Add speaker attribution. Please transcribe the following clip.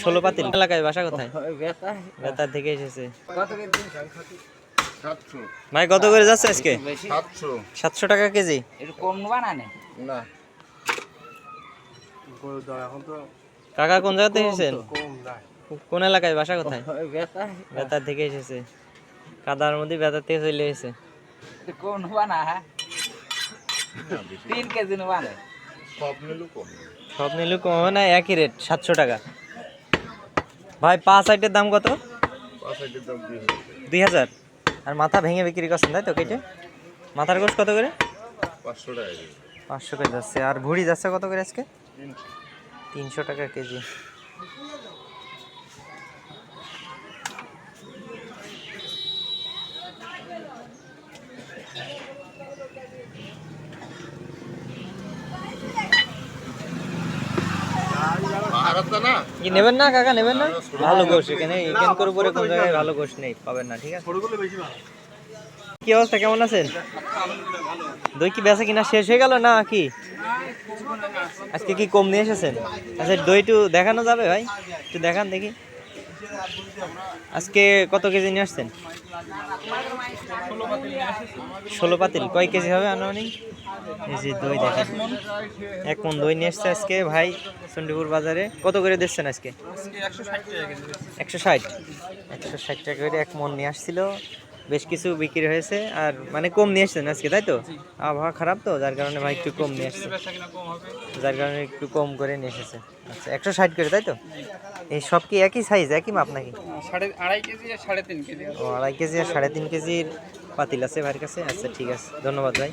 Speaker 1: ষোলো পাতিল। এলাকায় বাসা কোথায়? বেতার থেকে এসেছে। ভাই কত করে যাচ্ছে আজকে?
Speaker 2: সাতশো
Speaker 1: টাকা কেজি।
Speaker 3: কম না।
Speaker 1: কাকা কোন জায়গা থেকে এসেছেন? কোন এলাকায়? বাসা কোথায়? বেতার থেকে এসেছে। কাদার মধ্যে বেতার থেকে চলে এসেছে।
Speaker 3: কম না? তিন কেজি নেবা না
Speaker 2: সব কম।
Speaker 1: নিলে কম হবে না একই রেট সাতশো টাকা। ভাই পাঁচ সাইটের দাম কত? দুই হাজার। আর মাথা ভেঙে বিক্রি করছেন তাই তো কেটে? মাথার গোশ কত করে?
Speaker 2: পাঁচশো টাকা
Speaker 1: পাঁচশো করে যাচ্ছে। আর ভুড়ি যাচ্ছে কত করে আজকে?
Speaker 2: তিনশো।
Speaker 1: তিনশো টাকা কেজি
Speaker 2: মাহারাস্তা না
Speaker 1: কি নেবেন না কাকা নেবেন না? ভালো গোশ এখানে এখান উপরে কোন জায়গায় ভালো গোশ নেই পাবেন না ঠিক আছে? কি অবস্থা কেমন আছেন? দই কি বেচা কিনা শেষ হয়ে গেল না কি? আজকে কি কম নিয়ে এসেছেন? আচ্ছা দই একটু দেখানো যাবে ভাই? একটু দেখান দেখি। আজকে কত কেজি নিয়ে আসছেন? ষোলো পাতিল কয় কেজি হবে আনুমানিক? এই যে দই দেখেন। এক মন দই নিয়ে এসছে আজকে ভাই চণ্ডীপুর বাজারে। কত করে দিচ্ছেন আজকে? একশো ষাট একশো ষাট টাকা করে এক মন নিয়ে আসছিল। বেশ কিছু বিক্রি হয়েছে আর মানে কম নিয়ে আসছেন আজকে তাই তো? আবহাওয়া খারাপ তো যার কারণে ভাই একটু কম নিয়ে আসছে। যার কারণে একটু কম করে নিয়ে এসেছে। আচ্ছা একশো ষাট করে তাই তো? এই সব কি একই সাইজ একই মাপ নাকি?
Speaker 3: আড়াই কেজি আর সাড়ে তিন কেজি।
Speaker 1: ও আড়াই কেজি আর সাড়ে তিন কেজির পাতিল আছে ভাইয়ের কাছে? আচ্ছা ঠিক আছে। ধন্যবাদ ভাই।